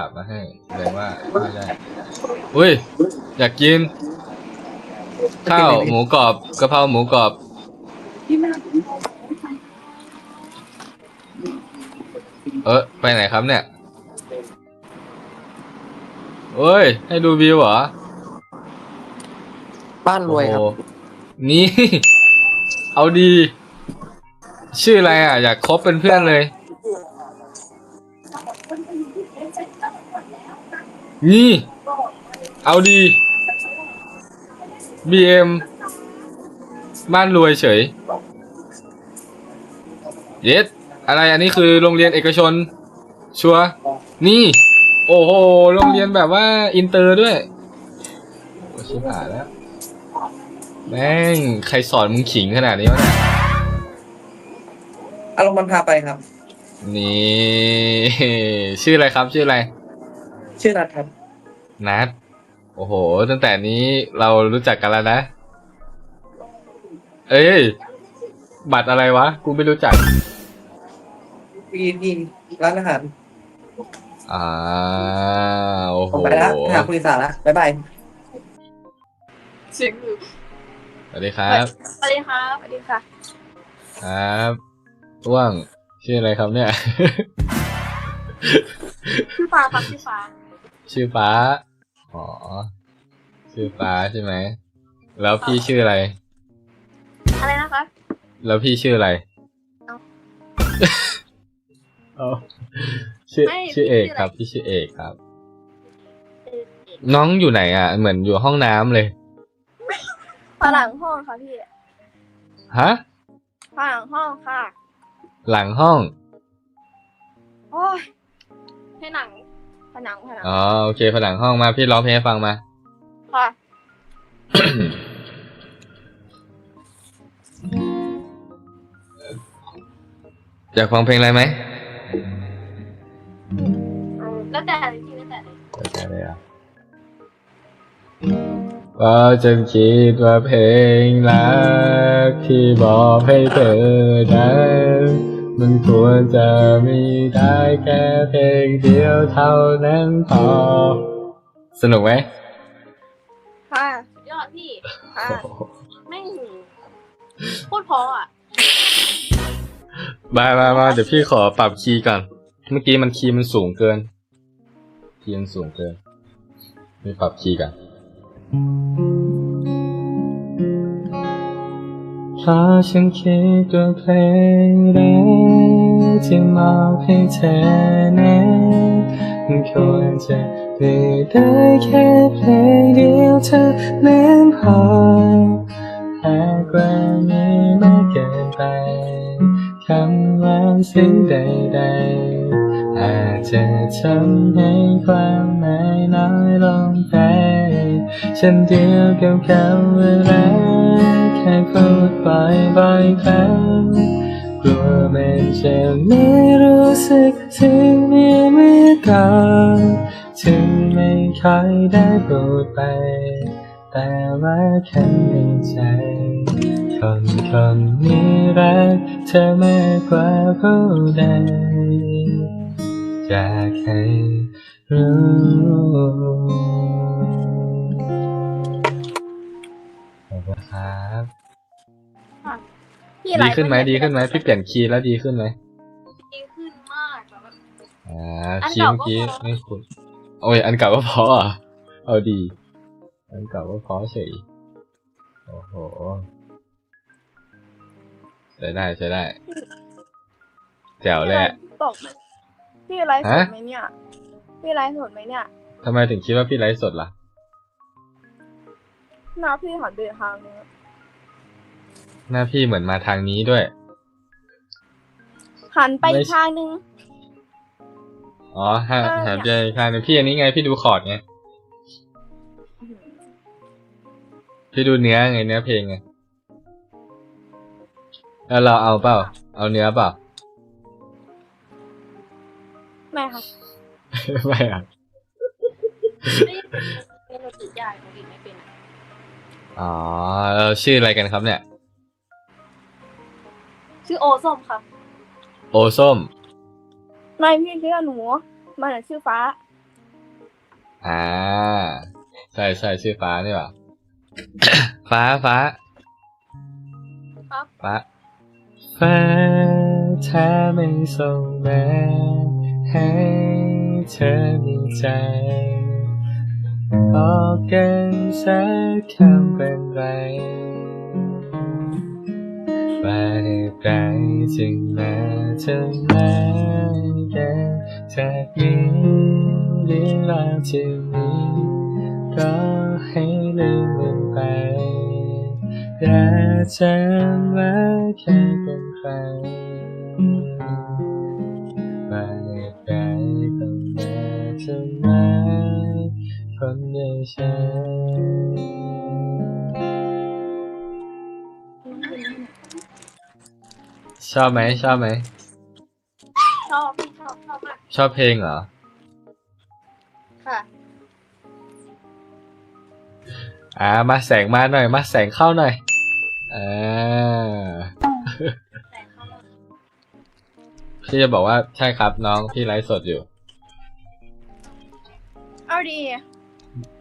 ฝากมาให้แสดงว่าไม่ได้อุ้ย อยากกิน ข้าวหมูกรอบกะเพราหมูกรอบเออไปไหนครับเนี่ยเอ้ย ให้ดูวิวเหรอ บ้านรวยครับโอ้โหนี่ เอาดี ชื่ออะไรอะ อยากคบเป็นเพื่อนเลย นี่ เอาดี BM บ้านรวยเฉย เย็ดอะไรอันนี้คือโรงเรียนเอกชน ชัวร์นี่ โอ้โห โรงเรียนแบบว่า อินเตอร์ด้วยโอ้ชิบหายแล้ว แม่ง ใครสอนมึงขิงขนาดนี้วะเนี่ยอารมณ์มันพาไปครับ นี่ ชื่ออะไรครับ ชื่ออะไร ชื่อนัทครับ นัดโอ้โห ตั้งแต่นี้เรารู้จักกันแล้วนะ เอ้ย บัตรอะไรวะ กูไม่รู้จัก พีพีร้านอาหารอ่า โอ้โหผมไปแล้วหาคุณลิสาละบ๊ายบาย เสียงอยู่สวัสดีครับ สวัสดีครับสวัสดีค่ะ ครับต้วงชื่ออะไรครับเนี่ยชื่อฟ้าครับชื่อฟ้า ชื่อฟ้า อ๋อ ชื่อฟ้าใช่ไหม แล้วพี่ชื่ออะไร อะไรนะคะ แล้วพี่ชื่ออะไรเอ้าเอาชื่อไม่ชื่อเอกพี่ชื่ออะไร ครับ พี่ชื่อเอกครับเออเอกน้องอยู่ไหนอะ เหมือนอยู่ห้องน้ำเลย ฝรั่งห้องค่ะพี่ฮะ ฝรั่งห้องค่ะ หลังห้อง โอ้ยให้หนัง ผนังผนังอ๋อโอเคผนังห้องมาพี่ร้องเพลงให้ฟังมา ค่ะ อยากฟังเพลงอะไรไหมแล้วแต่เลยพี่แล้วแต่เลยอยากได้เลยอะก็จะคิดว่าเพลงรักที่บอกให้เธอนั้น มันควรจะมีได้แค่เพลงเดียวเท่านั้นพอ สนุกไหมค่ะสุดยอดพี่ค่ะไม่งพูดเพออะบายบายมาเดี๋ยวพี่ขอปรับคีย์ก่อน เมื่อกี้มันคีย์มันสูงเกิน คีย์มันสูงเกินพี่ปรับคีย์ก่อน พาฉันคิดว่าเพลงรักที่มอบให้เธอนั้นมันควรจะมีได้แค่เพลงเดียวเท่านั้นพอหากว่านี้ไม่เกินไปคำว่าสิ่งใดๆอาจจะทำให้ความหมายน้อยลงไปเช่นเดียวกับคำว่ารัก แค่พูดบ่อยๆครั้งกลัวมันจะไม่รู้สึกถึงนี้เมื่อก่อนถึงไม่เคยได้พูดไป แต่ว่าข้างในใจ คนคนนี้รักเธอมากกว่าผู้ใดอยากให้รู้ ขอบคุณครับพี่ดีลฟ์ขึ้นไหมปะเยดีขึ้นไหมพี่เปลี่ยนคีย์แล้วดีขึ้นไหมดีขึ้นมากแบบว่าอ่าอันคีย์เก่าเมื่อกี้ก็พอไม่คุ้นโอ้ยอันเก่าก็พออะเอาดี อันเก่าก็พอเฉยโอ้โหใช้ได้ใช้ได้แจ๋วเลยอะตกพี่ไลฟ์สฮะดไหมเนี่ยพี่ไลฟ์สดไหมเนี่ยทำไมถึงคิดว่าพี่ไลฟ์สดล่ะ หน้าพี่หันไปทางนึงหน้าพี่เหมือนมาทางนี้ด้วย หันไปไม่อีกทางนึง อ๋อฮะเออหาใจอีกทางหนึงพี่อันนี้ไงพี่ดูคอร์ดไง พี่ดูเนื้อไงเนื้อเพลงไง แล้วเราเอาเปล่า เอาเนื้อเปล่า แม่ครับไม่อะไม่เป็นติดยากหนูติดไม่เป็นอะ อ๋อเราชื่ออะไรกันครับเนี่ย ชื่อโอส้มครับโอส้มนายพี่ชื่อหนูมันอะชื่อฟ้า อ่า ใช่ใช่ชื่อฟ้านี่หว่า ฟ้าฟ้าครับ ฟ้า ฟ้าถ้าไม่ส่งมาให้เธอมีใจ บอกกันสักคำเป็นไรว่าเหตุใดจึงมาทำร้ายกันจากนี้เรื่องราวที่มีก็ให้ลืมมันไปอย่าจำว่าแค่เป็นใคร ฉัน ชอบไหมชอบไหม ชอบพี่ชอบชอบมากชอบเพลงเหรอ ค่ะอ่า มาแสงมาหน่อย มาแสงเข้าหน่อยอ่าแต่เขาบอกพี่จะบอกว่าใช่ครับน้องพี่ไลฟ์สดอยู่ เอาดี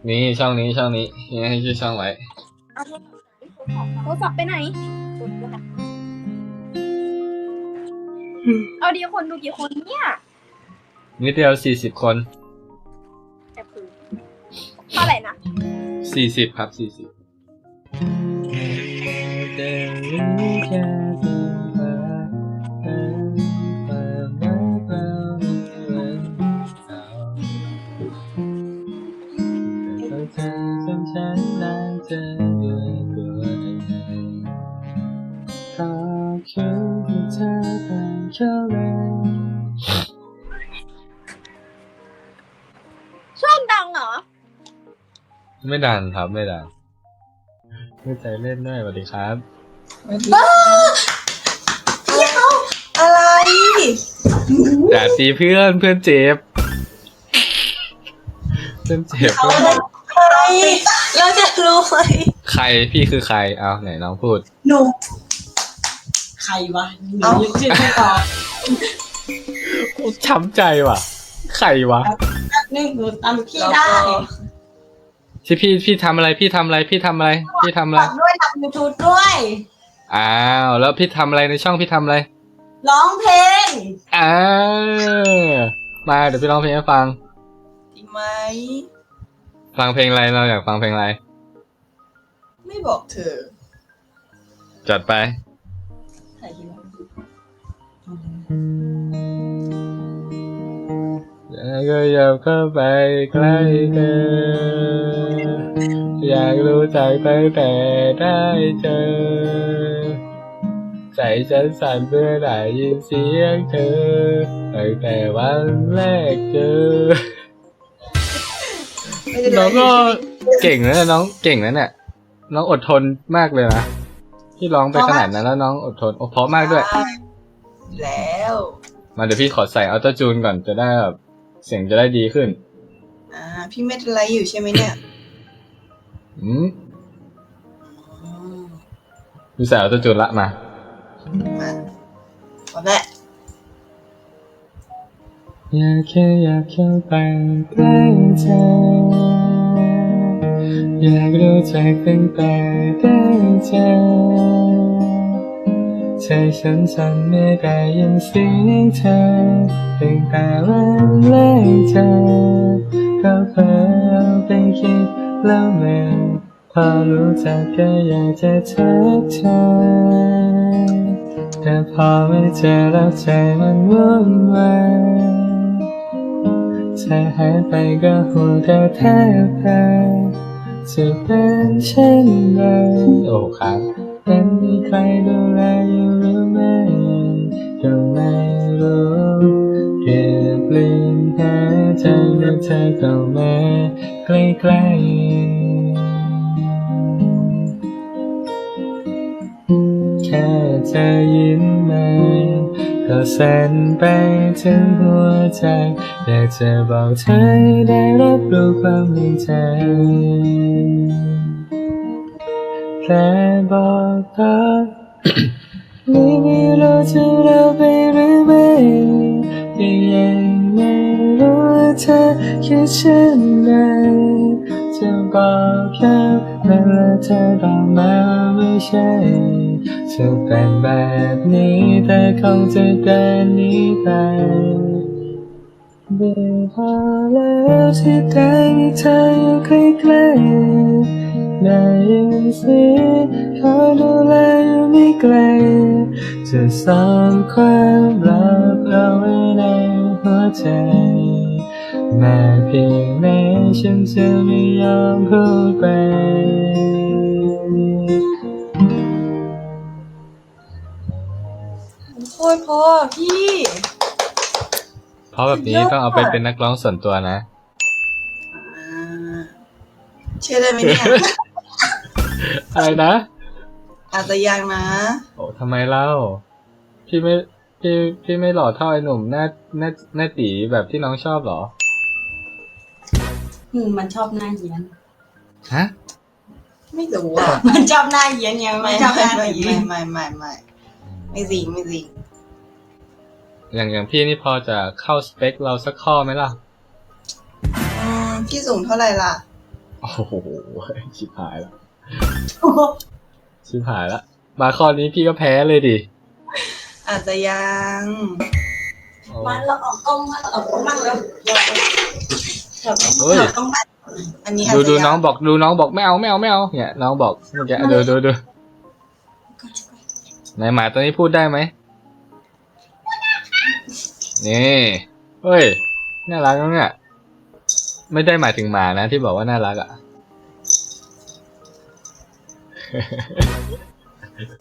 นี่ช่องนี้ช่องนี้นี่ให้ชื่อช่องไว้เอาโทรศัพท์โทรศัพท์ไปไหนกดด้วยค่ะเอาดีคนดูกี่คนเนี่ยนิดเดียวสี่สิบคนแอบคือเท่าไหร่นะสี่สิบครับสี่สิบ ช่องดังเหรอ ไม่ดังครับไม่ดังไม่ใจเล่นด้วยสวัสดีครับอะไรอย่าตีเพื่อนเพื่อนเจ็บเพื่อนเจ็บอะไรเราจะรู้ไหมใครพี่คือใครเอาไหนน้องพูด หนูใค รวะหนูยังชื่อไม่ตอบช้ำใจว่ะ ใครวะนี่หนูตามพี่ได้ที่พี่พี่ทำอะไรพี่ทำอะไรพี่ทำอะไร พี่ทำอะไร ฝากด้วยทำยูทูบด้วย อ้าว แล้วพี่ทำอะไรในช่องพี่ทำอะไร ร้องเพลงอ้าวมาเดี๋ยวพี่ร้องเพลงให้ฟังดีไหม ฟังเพลงอะไรเราอยากฟังเพลงอะไร ไม่บอกเธอ จัดไป แล้วก็อยากเข้าไปใกล้เธอ อยากรู้จักตั้งแต่ได้เจอ ใจฉันสั่นเมื่อได้ยินเสียงเธอ ตั้งแต่วันแรกเจอไม่ได้น้องก็เก่งนะน้องเก่งนะเนี่ยน้องอดทนมากเลยนะที่ร้องไปขนาดนั้นแล้วน้องอดทนโอ้เพราะมากด้วย แล้ว มาเดี๋ยวพี่ขอใส่อัลตจูนก่อนจะได้แบบเสียงจะได้ดีขึ้น อ่า พี่ไม่เป็นไรอยู่ใช่ไหมเนี่ยอืมพี่ใส่อัลตจูนละมา มาพอแม่อยากแค่อยากเข้าไปใกล้เธออยากรู้จักตั้งแต่ได้เจอ ใจฉันสั่นเมื่อได้ยินเสียงเธอตั้งแต่วันแรกเจอก็เพ้อเอาไปคิดแล้วเมื่อพอรู้จักก็อยากจะทักเธอแต่พอไม่เจอแล้วใจมันวุ่นวายใจหายไปก็หัวเธอแทบตายจะเป็นเช่นไรโอ้ครับ ยังมีใครดูแลอยู่หรือไม่ก็ไม่รู้เก็บลืมหาใจเมื่อเธอเข้ามาใกล้ๆแค่เธอยิ้มมาก็สั่นไปถึงหัวใจอยากจะบอกเธอได้รับรู้ความในใจ แค่บอกรักไม่ไม่รู้จะเราไปหรือไม่ยังไม่รู้เธอคิดเช่นไรจะบอกแค่เวลาเธอบอกมาไม่ใช่จะเป็นแบบนี้แต่คงจะเดินนี้ไปเบื่อพอแล้วที่ได้มีเธออยู่ใกล้ๆ ได้ยินเสียงเขาดูแลอยู่ไม่ไกลจะซ่อนความรักเอาไว้ในหัวใจแม้เพียงไหนฉันจะไม่ยอมพูดไปโคตรพอพี่ เพราะแบบนี้ต้องเอาไปเป็นนักร้องส่วนตัวนะอ่าเชื่อได้ไหมเนี่ย อะไรนะอาจจะยังนะ โอ้ทำไมเล่า พี่ไม่พี่พี่ไม่หล่อเท่าไอ้หนุ่มหน้าหน้าหน้าตีแบบที่น้องชอบเหรอ อืมมันชอบหน้าเยียน ฮะ ไม่รู้อะ มันชอบหน้าเยียนไงมันไม่ไม่ชอบหไม่น้าไม่ตีไม่ไม่ไม่ไม่ไม่จริงไม่จริงอย่างอย่างพี่นี่พอจะเข้าสเปคเราสักข้อไหมล่ะ อืมพี่สูงเท่าไหร่ล่ะ โอ้โหชิบหายแล้ว ชิบหายแล้วมาข้อนี้พี่ก็แพ้เลยดิ อาจจะยังมันเราออกกล้องมาออกกล้องมาแล้วเฮ้ย ต้องอันนี้อาจดูจะดูยังน้องบอกดูน้องบอกไม่เอาไม่เอาไม่เอาเนี่ยน้องบอกเมื่อกี้ดูดูดูไหนหมาตัวนี้พูดได้ไหมนี่เฮ้ยน่ารักน้องเนี่ยไม่ได้หมายถึงหมานะที่บอกว่าน่ารักอะ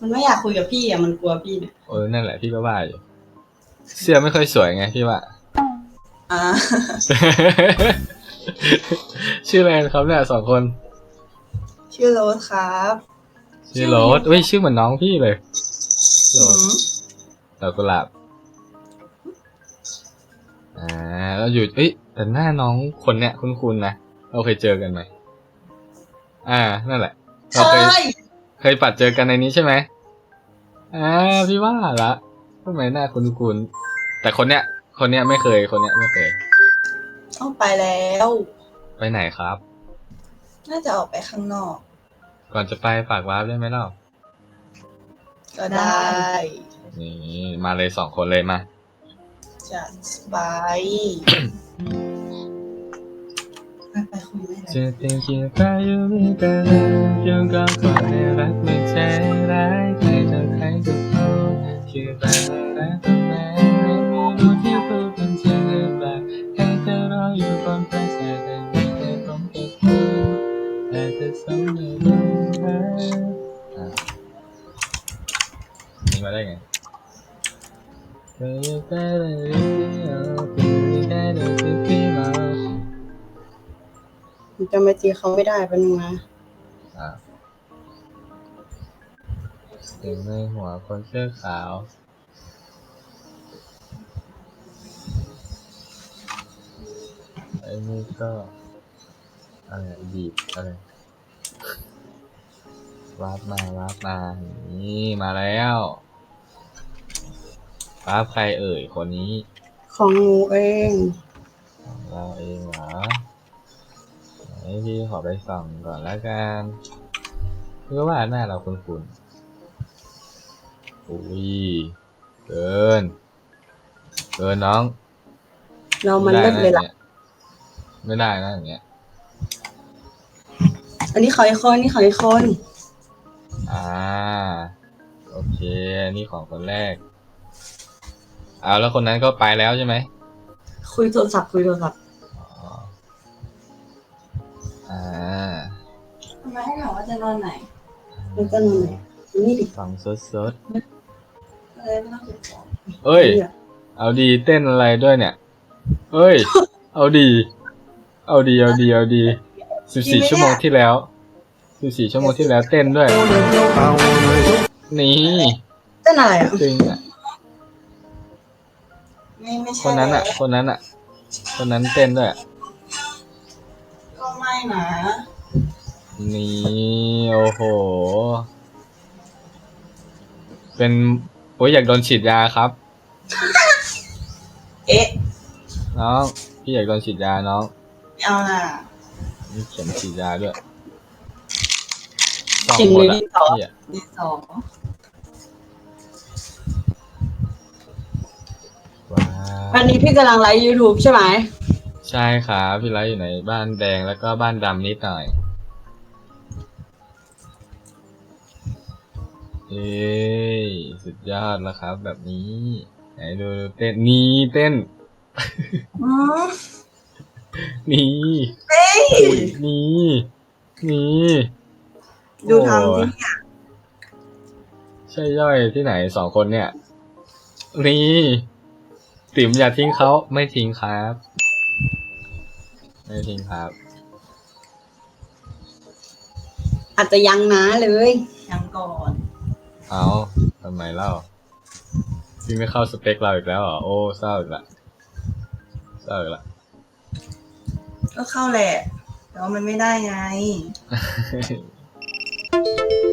มันไม่อยากคุยกับพี่อะมันกลัวพี่เนี่ยเออนั่นแหละพี่ก็ว่าอยู่เสื้อไม่ค่อยสวยไงพี่ว่า อ่า ชื่ออะไรกันครับเนี่ยสองคน ชื่อโรสครับชื่อโรสเฮ้ยชื่อเหมือนน้องพี่เลยโรอืสมดอกกุหลาบอ่าแล้วอยู่เอ้ยแต่หน้าน้องคนเนี้ยคุ้นๆนะเราเคยเจอกันไหมอ่า นั่นแหละ เราเคยเฮ้ยเคยปัดเจอกันในนี้ใช่ไหมอ่าพี่ว่าละทำไมหน้าคุ้นๆแต่คนเนี้ย คนเนี้ยไม่เคยคนเนี้ยไม่เคย ต้องไปแล้ว ไปไหนครับ น่าจะออกไปข้างนอก ก่อนจะไปฝากวาร์ปได้ไหมเล่าก็ได้ นี่มาเลยสองคนเลยมาจัดสบาย จะเป็นเพียงพายุไม่เกินยังก็คนในรักไม่ใจร้ายใครจะใครก็พูดคือไปรักทำไมไม่รู้ที่พูดเป็นจริงหรือเปล่าแค่เธอรออยู่บนฟ้าแต่แต่ไม่ได้ผมก็พูดแต่เธอสมในลมหายอะนี่มาได้ไงเธอได้เลยที่เอาคือได้เลยที่พี่มาจำไปจีเขาไม่ได้เป็นงนะอะเสียงในหัวคนเสื้อขาว ไอ้นี่ก็อะไรบีบอะไรวาร์ปมาวาร์ปมา นี่มาแล้ววาร์ปใครเอ่ยคนนี้ ของหนูเอง ของเราเองเหรอ ไหนพี่ขอไปส่องก่อนแล้วกันเพื่อว่าหน้าเราคุ้นๆอุ้ยเกิน เกินน้อง เรามันเลิศเลยล่ะ ไม่ได้นะอย่างเงี้ย อันนี้ขออีกคนอันนี่ขออีกคนอ่า โอเคอันนี้ของคนแรก เอาแล้วคนนั้นก็ไปแล้วใช่ไหม คุยโทรศัพท์คุยโทรศัพท์อ๋อ อ่าทำไมให้ถามว่าจะนอนไหนแล้วก็นอนไหนนี่ดิฟังสดสดเออไม่ต้องเก็บของๆเอ้ย เอาดีเต้นอะไรด้วยเนี่ย เอ้ย เอาดี เอาดีเอาดีเอาดีสิบสี่ชั่วโมงที่แล้วสิบสี่ชั่วโมงที่แล้วเต้นด้วย นี่เต้นอะไรอะจริงอะไม่ไม่คใช่นนั้นอะแล้วคนนั้นอะ คนนั้นเต้นด้วยก็ไม่ นะ นี่โอ้โห เป็นโอ้ยอยากโดนฉีดยาครับ เอ๊ะน้องพี่อยากโดนฉีดยาน้องไม่เอาน่ะมีเข็มฉีดยาด้วยสองเข็มหมเลดยอะดินสอพี่อะดินสอว้าวันวนี้พี่กำลังไลฟ์ YouTube ใช่ไหม ใช่ครับพี่ไลฟ์อยู่ในบ้านแดงแล้วก็บ้านดำนิดหน่อย เอ้ยสุดยอดแล้วครับ แบบนี้ ไหนดูดูเต้นนี่เต้น อืมนี่เฮ้ยอุ๊ยนี่นี่ดูทำโอ้ดิยใช่ย่อยที่ไหนสองคนเนี่ย นี่ ติ๋มอย่าทิ้งเขาไม่ทิ้งครับ ไม่ทิ้งครับ อาจจะยังนะเลย ยังก่อนเอาทำไมเล่าพี่ไม่เข้าสเปคเราอีกแล้วเหรอโอ้เศร้าอีกละเศร้าอีกละ ก็เข้าแหละ แต่ว่ามันไม่ได้ไง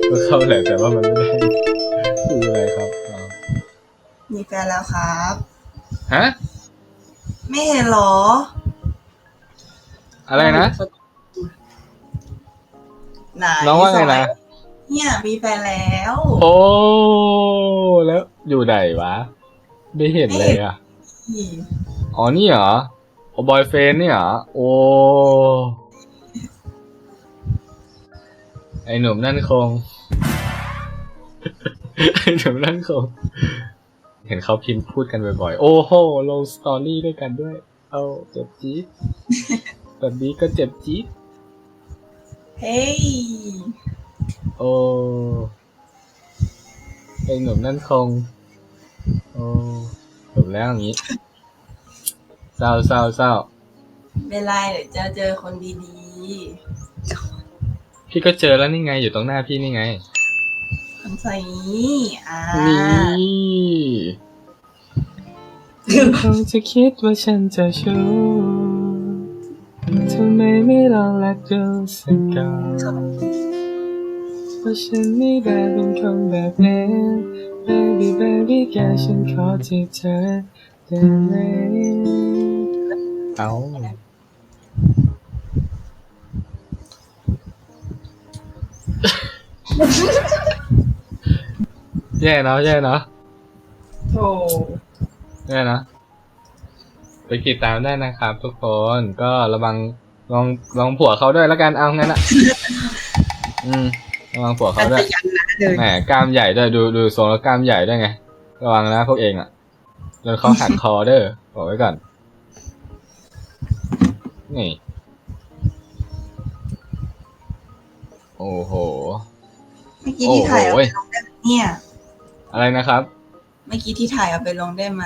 ก็เข้าแหละแต่ว่ามันไม่ได้ดูอะไรครับเอามีแฟนแล้วครับ ฮะ ไม่เห็นเหรอ อะไรนะ ไหนน้องว่าไงนะ เนี่ยมีแฟนแล้วโอ้ แล้วอยู่ไหนวะ ไม่เห็นเลยอะอ๋อ นี่เหรอโอ้บอยเฟนนี่เหรอ โอ้ ไอหนุ่มนั่นคง ไอหนุ่มนั่นคง เห็นเขาพิมพ์พูดกันบ่อยๆ โอ้โห ลงสตอรี่ด้วยกันด้วย เอาเจ็บจี๊ด แบบนี้ก็เจ็บจี๊ดเฮ้ย โอ้ไอหนุ่มนั่นคง โอ้จบแล้วอย่างนี้เศร้าเศร้าเศร้าไม่เป็นไรเดี๋ยวจะเจอคนดีพี่ก็เจอแล้วนี่ไงอยู่ตรงหน้าพี่นี่ไงๆคนใส่นี้อ่านี่คงจะคิดว่าฉันจะชู้ ทำไมไม่ลองรักดูสักก่อนว่าฉันไม่ได้เป็นคนแบบนี้ baby baby แกฉันขอจีบเธอได้ไหมเอาแย่เนาะแย่เนาะโธ่ได้นะไปติดตามได้นะครับทุกคนก็ระวัง ลองลองผัวเขาด้วยแล้วกันเอางั้นอะ อืมระวังผัวอาเขาจด้วจะยยังนะเลยแหมกล้ามใหญ่ด้วยดูดูทรงแล้วกล้ามใหญ่ด้วยไงระวังนะพวกเองอะโดนเขาหักคอเด้อบอกไว้ก่อน นี่ โอ้โหเมื่อกี้ที่ถ่ายเอาโอ้ไปโหลงได้ไหมเนี่ย อะไรนะครับ เมื่อกี้ที่ถ่ายเอาไปลงได้ไหม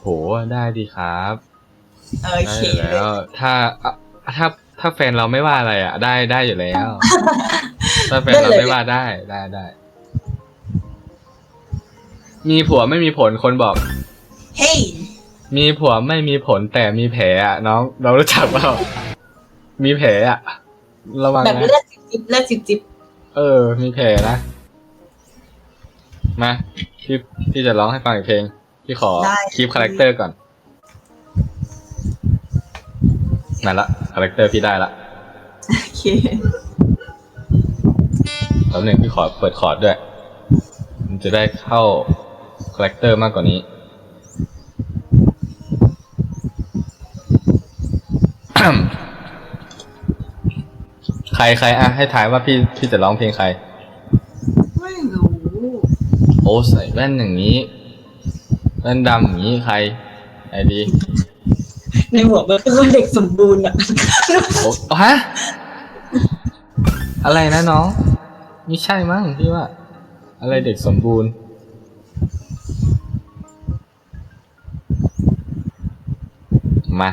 โหได้ดีครับโอได้เคอยู่แล้วถ้าอะ ถ้าถ้าแฟนเราไม่ว่าอะไรอะ ได้ได้อยู่แล้ว ถ้าแฟนเราไม่ว่าได้ได้ได้ มีผัวไม่มีผลคนบอก เฮ้ย มีผัวไม่มีผลแต่มีแผลอะน้องเรารู้จักเปล่ามีแผลอะระวังแบบนะเลือดจิบเลือดจิบจิบเออ มีแผลนะมาพี่พี่จะร้องให้ฟังอีกเพลงพี่ขอได้คีปคาแรคเตอร์ก่อน มาละคาแรคเตอร์พี่ได้ละโอเคแป๊บหนึงพี่ขอเปิดคอร์ดด้วย มันจะได้เข้าคาแรคเตอร์มากกว่านี้ใครใครอะให้ถ่ายว่าพี่พี่จะร้องเพลงใคร ไม่รู้ โอ้ใส่แว่นอย่างนี้แว่นดำอย่างนี้ใครไอดี ในหัวมันคือเด็กสมบูรณ์อะโอ้ฮะ อะไรนะน้องไม่ใช่มั้งพี่ว่า อะไรเด็กสมบูรณ์ มา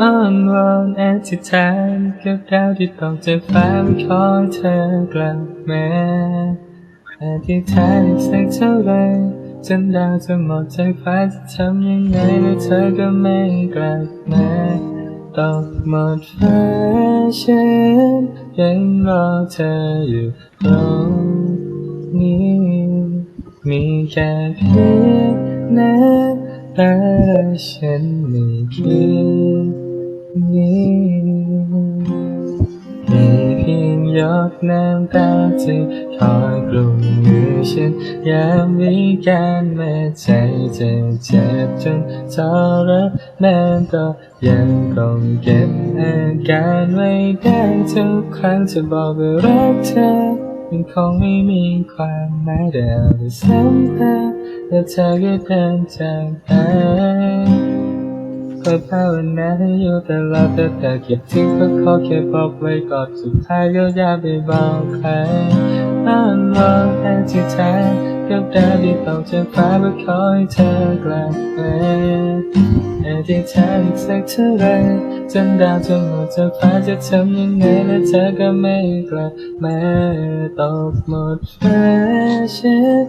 อ้อนวอนอธิษฐานกับดาวที่ตกจากฟ้าขอให้เธอกลับมา อธิษฐานอีกสักเท่าไรจนดาวจะหมดใจฟ้าจะทำยังไงแล้วเธอก็ไม่กลับมาตกหมดฟ้าฉันยังรอเธออยู่ตรงนี้มีแค่เพียงน้ำตาฉันไม่คืนนี้ หยดน้ำตาที่คอยกลุ่มมือฉันยามวิการแม้ใจจะเจ็บจนทรมานก็ยังคงเก็บอาการไว้ได้ทุกครั้งจะบอกว่ารักเธอมันคงไม่มีความหมายเดียวที่ซ้ำเติมและเธอก็เดินจากไป ก็ภาวนาให้อยู่แต่ลอดแต่แต่คิดถึงก็ขอแค่บอกไว้ก่อนสุดท้ายก็อย่าไปบอกใครอ้อนวอนแค่ที่แท้กับดาวที่ตกจากฟ้าเพื่อขอให้เธอกลับมาแต่ที่แท้อีกสักเท่าไรจนดาวจะหมดจากฟ้าจะทำยังไงและเธอก็ไม่กลับมาตกหมดฟ้าฉัน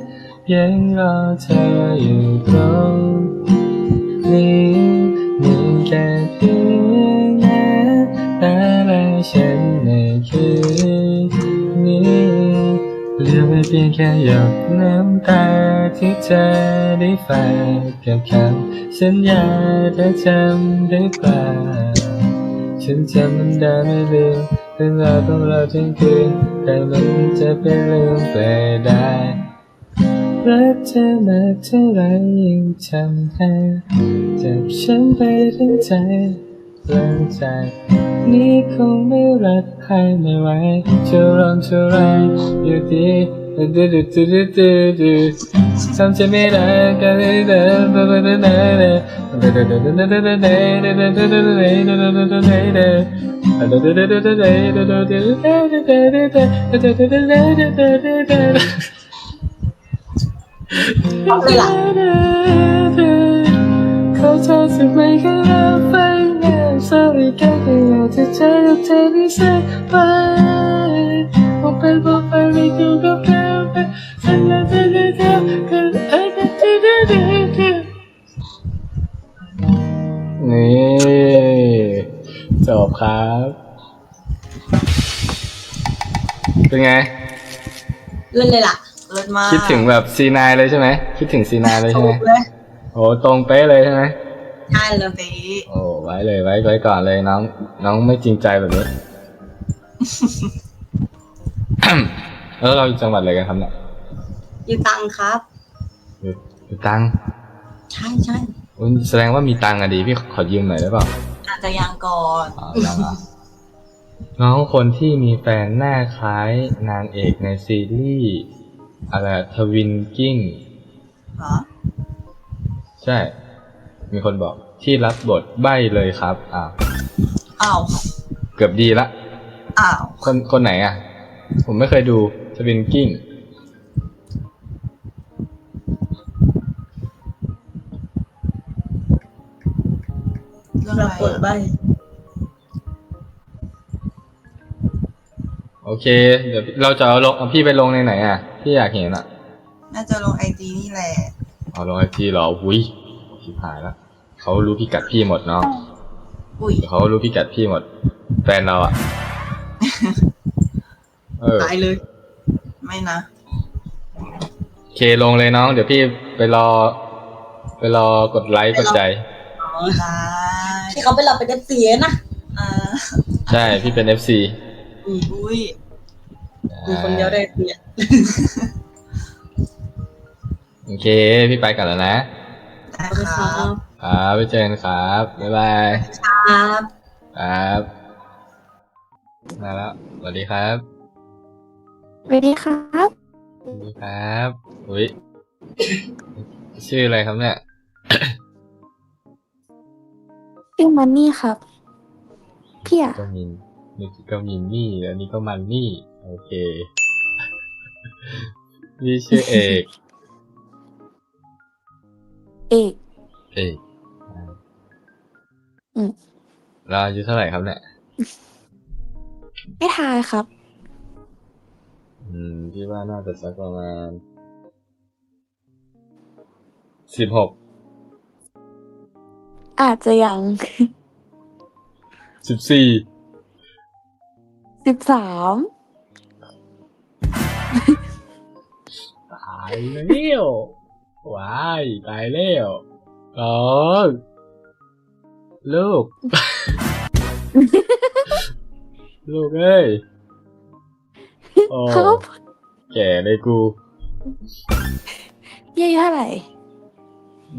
ยังรอเธออยู่ตรงนี้ มีแค่เพียงน้ำตาและฉันในคืนนี้เหลือไว้เพียงแค่หยดน้ำตาที่เธอได้ฝากกับคำสัญญาเธอจำได้เปล่าฉันจำมันได้ไม่ลืมเรื่องราวของเราทั้งคืนแต่มันจะไปลืมไปได้ รักเธอมากเท่าไรยิ่งทำให้เจ็บช้ำไปทั้งใจหลังจากนี้คงไม่รักใครไม่ไหวจะร้องจะไรอยู่ดีดูดูดูดูดูดูดูทำใจไม่ได้ก็เลยเดินไปไปไปไปเลย เอาเลยล่ะเขาเธอสักไม่แค่เราฟังแง่สอรี่แค่แค่อยากจะเจอกับเธอในสักวันบอกเป็นบอกไปไม่ดูกับเธอไปฉันและเธอเธอเธอกันเอ้ยเธอเธอเธอเธอเธอนี่จบครับ เป็นไง เล่นเลยล่ะเลิศมากคิดถึงแบบซีนายเลยใช่ไหมคิดถึงซีนายเลยใช่ไหมถูกเลยโอ้ตรงเป๊ะเลยใช่ไหมใช่เลยเป๊ะโอ้ไว้เลยไว้ไว้ก่อนเลยน้อง น้องไม่จริงใจแบบนี้แล้วเราอยู่จังหวัดอะไรกันครับเนี่ยอยู่ตังครับ อยู่อยู่ตังค์ใช่ใช่อุ๊ยแสดงว่ามีตังค์อะดีพี่ขอยืมหน่อยได้เปล่าอาจจะยังก่อนอ๋อยังอะน้องคนที่มีแฟนหน้าคล้ายนางเอกในซีรีส์ อะไรทวินกิ้งเหรอใช่ มีคนบอกที่รับบทใบ้เลยครับอ้าวอ้าวเกือบดีละอ้าวคนคนไหนอะ ผมไม่เคยดูทวินกิ้งเรื่องอะไรเราเปิดใบโอเค เดี๋ยวเราจะเอาลงเอาพี่ไปลงในไหนอะ พี่อยากเห็นอะ น่าจะลงไอจีนี่แหละ เอาลงไอจีเหรอหุยชิบหายละเขารู้พิกัดพี่หมดเนาะอุ้ยเดี๋ยวเขารู้พิกัดพี่หมด แฟนเราอะเออตายเลย ไม่นะโอเคลงเลยน้อง เดี๋ยวพี่ไปรอ ไปรอกดไลค์กดใจ ได้ที่เขาไปเราเป็นเอฟซีนะ อ่า ใช่ พี่เป็น FC อุ้ย มีคนเดียวได้เสียโอเค พี่ไปกันแล้วนะได้คครัรับบครับไปเจอกันครับ บ๊ายบาย ครับครับมาแล้ว สวัสดีครับสวัสดีครับสวัสดีครับอุ้ยชื่ออะไรครับเนี่ย ชื่อมันนี่ครับพี่อะก็มีนี่ก็มีนี่แล้วนี่ก็มันนี่ โอเค นี่ชื่อเอก เอก เอกอ่าอืม เราอายุเท่าไหร่ครับเนี่ย ไม่ทายครับ อืมพี่ว่าน่าจะสักประมาณสิบหกอาจจะยังสิบสี่สิบสามายายแล้วว้ายตายแล้วน้องลูก ลูกเอ้ยโอ้ครับแก่เลยกูพี่อายุเท่าไหร่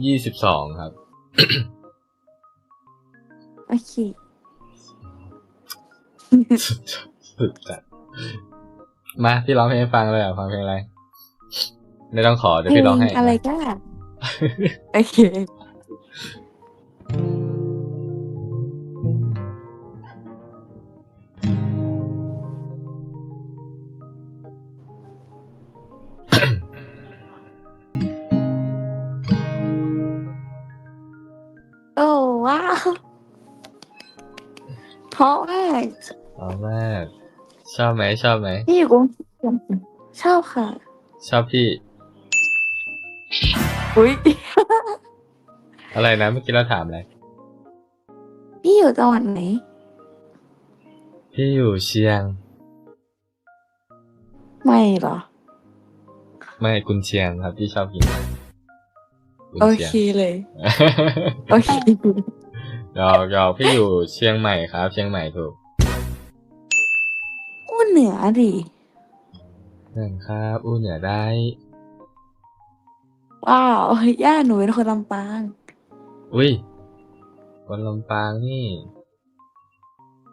ยี่สิบสองครับ โอเคสุดจัดมาพี่ร้องเพลงให้ฟังเลยอะฟังเพลงอะไร ไม่ต้องขอเดี๋ยวพี่ร้องให้เพลอะไรก็ได้โอเคโอ้ว้าวเพราะมากอ๋อมาก ชอบไหมชอบไหมพี่อยู่กรุงเทพชอบค่ะ ชอบพี่ อุ้ยอะไรนะเมื่อกี้เราถามอะไร พี่อยู่จังหวัดไหน พี่อยู่เชียง ไม่เหรอ ไม่กุนเชียงครับพี่ชอบกินกุนโอเชีเคยงเลย โอเค หยอกหยอกพี่อยู่เชียงใหม่ครับ เชียงใหม่ถูกอู้เหนือดินั่นครับอู้เหนือได้ ว้าวย่าหนูเป็นคนลำปาง อุ้ยคนลำปางนี่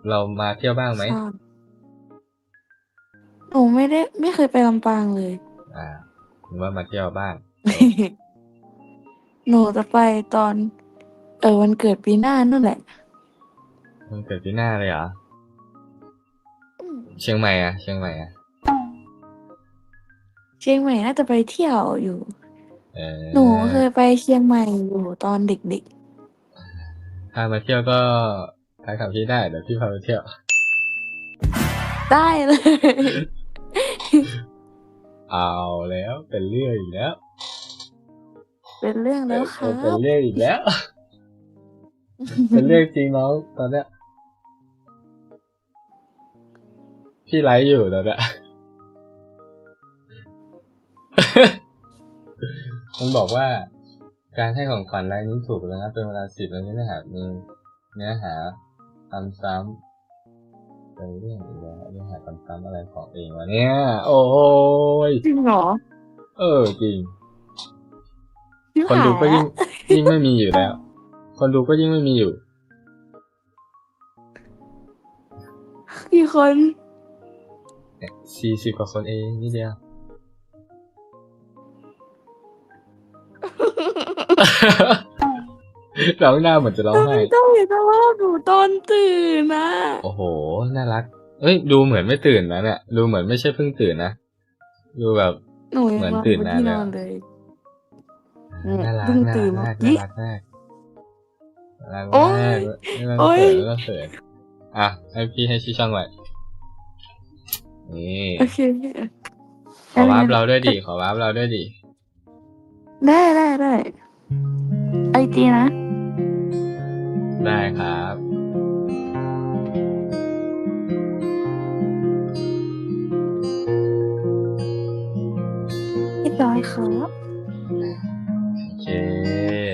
เรามาเที่ยวบ้างไหมชอบหนูไม่ได้ไม่เคยไปลำปางเลย อ่าผมว่ามาเที่ยวบ้าง หนูจะไปตอน เออวันเกิดปีหน้านู่นแหละ มันเกิดปีหน้าเลยเหรอ อืมเชียงใหม่อะเชียงใหม่อะเชียงใหม่น่าจะไปเที่ยวอยู่ เออหนูเคยไปเชียงใหม่อยู่ตอนเด็กถ้ามาเที่ยวก็ทักถามพี่ได้เดี๋ยวพี่พาไปเที่ยว ๆ ได้เลย เอาแล้วเป็นเรื่องอีกแล้วเป็นเรื่องแล้วครัเป็นบ เรื่องอีกแล้ว เป็นเรื่องจริงน้องตอนเนี้ยพี่ไลฟ์อยู่ตอนเนี้ย มันบอกว่าการให้ของขวัญรายนี้ถูกแล้วนะเป็นเวลาสิบแล้วเนื้อหามีเนื้อหาซ้ำๆเป็นเรื่องอีกแล้วเนื้อหาซ้ำๆอะไรของเองวะเนี่ย โอ้ยจริงเหรอ เออจริงชิบคนดูก็หายิ่งยิ่งไม่มีอยู่แล้ว คนดูก็ยิ่งไม่มีอยู่กี่คนสี่สิบกว่าคนเองนี่เดียว ร้องหน้าเหมือนจะร้องทำไมไห้ต้องเห็นสภาพหนูตอนตื่นนะโอ้โห น่ารัก เอ้ย ดูเหมือนไม่ตื่นนะเนี่ย ดูเหมือนไม่ใช่เพิ่งตื่นนะ ดูแบบหนูยังเหมือนนอนตื่นบนนานที่แล้นวอนเลยอืมน่ารักเพิ่งน่าตื่รันกเมื่มากอกี้น่ารักมากน่ารักโอ๊มากยไม่ต้องโอ๊ยเขินไม่ต้องเขินอะ ให้พี่ให้ชี้ช่องไว้นี่โอเคขอวาร์ปเราด้วยดิ ขอวาร์ปเราด้วยดิ ได้ได้ได้ ไอจีนะ ได้ครับ เรียบร้อยครับ โอเค